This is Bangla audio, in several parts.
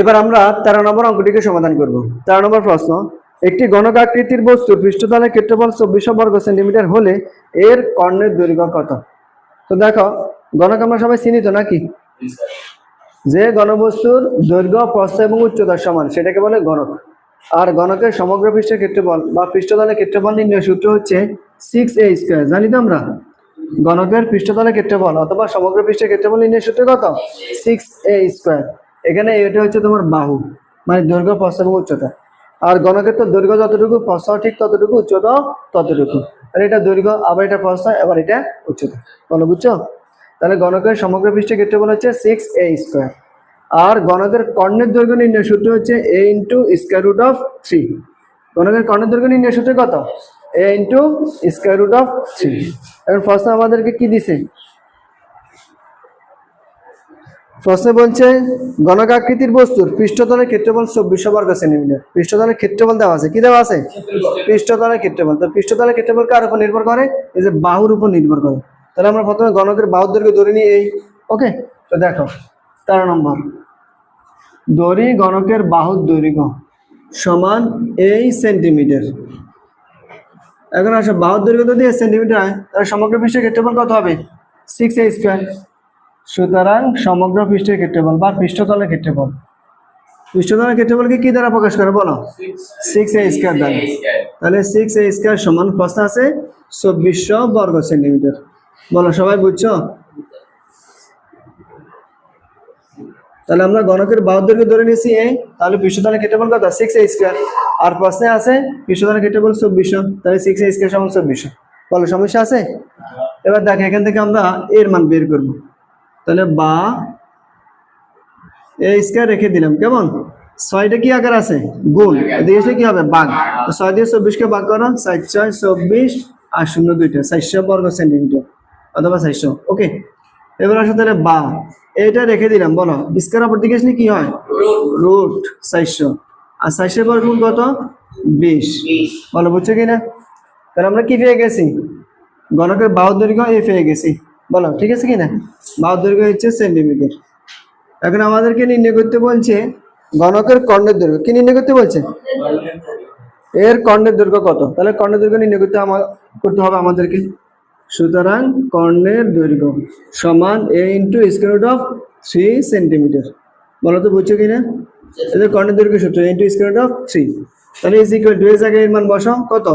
এবার আমরা তেরো নম্বর অঙ্কটিকে সমাধান করব। তেরো নম্বর প্রশ্ন, একটি গণক আকৃতির বস্তুর পৃষ্ঠতলের ক্ষেত্রফল চব্বিশশো বর্গ সেন্টিমিটার হলে এর কর্ণের দৈর্ঘ্য কত? তো দেখো গণক আমরা সবাই চিনি তো নাকি? যে গণবস্তুর দৈর্ঘ্য, প্রস্থ এবং উচ্চতার সমান, সেটাকে বলে গণক আর গণকের সমগ্র পৃষ্ঠের ক্ষেত্রফল বা পৃষ্ঠতলের ক্ষেত্রফল নির্ণয় সূত্র হচ্ছে সিক্স এ স্কোয়ার জানি তো আমরা? গণকের পৃষ্ঠতলের ক্ষেত্রফল অথবা সমগ্র পৃষ্ঠের ক্ষেত্রফল নির্ণয় সূত্র কত? সিক্স এ স্কোয়ার এখানে এটা হচ্ছে তোমার বাহু মানে দৈর্ঘ্য প্রস্থ এবং উচ্চতা। আর গণকের তো দৈর্ঘ্য যতটুকু, প্রস্থ ঠিক ততটুকু, উচ্চতা ততটুকু। আর এটা দৈর্ঘ্য, আবার এটা প্রস্থ আবার এটা উচ্চতা। বলো, বুঝছ? তাহলে গণকের সমগ্র পৃষ্ঠের ক্ষেত্রফল হচ্ছে সিক্স এ স্কোয়ার আর গণকের কর্ণের দৈর্ঘ্য নির্ণয় সূত্র হচ্ছে a into square root of three গণকের কর্ণের দৈর্ঘ্য নির্ণয় সূত্র কত? A into square root of three এখন ফার্স্ট আমাদেরকে কি দিছে? প্রশ্নে বলছে গণক আকৃতির বস্তুর পৃষ্ঠতলের ক্ষেত্রফল চব্বিশশো বর্গ সেন্টিমিটার পৃষ্ঠতলের ক্ষেত্রফল দেওয়া আছে। কি দেওয়া আছে? পৃষ্ঠতলের ক্ষেত্রফল। তো পৃষ্ঠতলের ক্ষেত্রফল কার উপর নির্ভর করে? এই যে বাহুর উপর নির্ভর করে। তাহলে আমরা প্রথমে গণকের বাহুর দৈর্ঘ্য ধরে নিই এই। ওকে? তো দেখো, তেরো নম্বর। দড়ি গণকের বাহুর দৈর্ঘ্য সমান এই সেন্টিমিটার। এখন আসো, বাহুর দৈর্ঘ্য যদি সেন্টিমিটার হয়, তাহলে সমগ্র পৃষ্ঠের ক্ষেত্রফল কত হবে? সিক্স এ স্কোয়ার সুতরাং সমগ্র পৃষ্ঠের ক্ষেত্রফল বা পৃষ্ঠতলের ক্ষেত্রফল। পৃষ্ঠতলের ক্ষেত্রফলকে কি দ্বারা প্রকাশ করে বলো? সিক্স এ স্কোয়ার দ্বারা। তাহলে সিক্স এ স্কোয়ার সমান প্রশ্ন আছে চব্বিশশো বর্গ সেন্টিমিটার। বলো, সবাই বুঝছ? তাহলে আমরা গণকের বাহুর দৈর্ঘ্য ধরে নিয়েছি এ তাহলে পৃষ্ঠতলের ক্ষেত্রফল কত? সিক্স এ স্কোয়ার আর প্রশ্নে আছে পৃষ্ঠতলের ক্ষেত্রফল চব্বিশশো তাহলে সিক্স এ স্কোয়ার সমান চব্বিশশো বলো, সমস্যা আছে? এবার দেখ, এখান থেকে আমরা এর মান বের করব। তাহলে বা এ স্কোয়ার রেখে দিলাম, কেমন? ছয়টা কি আকার আছে? গুণ। এসে কি হবে? বাঘ। ছয় দিয়ে চব্বিশকে বাঘ করো চার ছয়, চব্বিশ, আর শূন্য দুইটা। চারশো বর্গ সেন্টিমিটার, অথবা চারশো ওকে। এবার আসো তাহলে বা। এটা রেখে দিলাম, বলো। স্কোয়ার অপর দিকে কি হয়? রুট। চারশো আর চারশো বর্গ কত? বিশ। বলো, বুঝছ কি না তাহলে আমরা কি পেয়ে গেছি? গণকের বাহুর দৈর্ঘ্য এ পেয়ে গেছি। বলো, ঠিক আছে কি না বাহুর দৈর্ঘ্য হচ্ছে সেন্টিমিটার এখন আমাদেরকে নির্ণয় করতে বলছে গণকের কর্ণের দৈর্ঘ্য। কি নির্ণয় করতে বলছে? এর কর্ণের দৈর্ঘ্য কত? তাহলে কর্ণের দৈর্ঘ্য নির্ণয় করতে করতে হবে আমাদেরকে। সুতরাং কর্ণের দৈর্ঘ্য সমান a into square of three centimetre বলো তো, বুঝছ কি না এদের কর্ণের দৈর্ঘ্য সূত্র ইন্টু স্কোয়ার অফ থ্রি তাহলে ইজ ইকুয়াল টু এর জায়গায় মান বসাও, কত?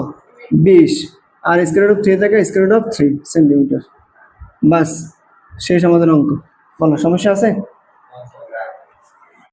বিশ। আর স্কোয়ার অফ থ্রি জায়গায় স্কোয়ার অফ থ্রি সেন্টিমিটার বাস শেষ আমাদের অঙ্ক। বলো সমস্যা আছে?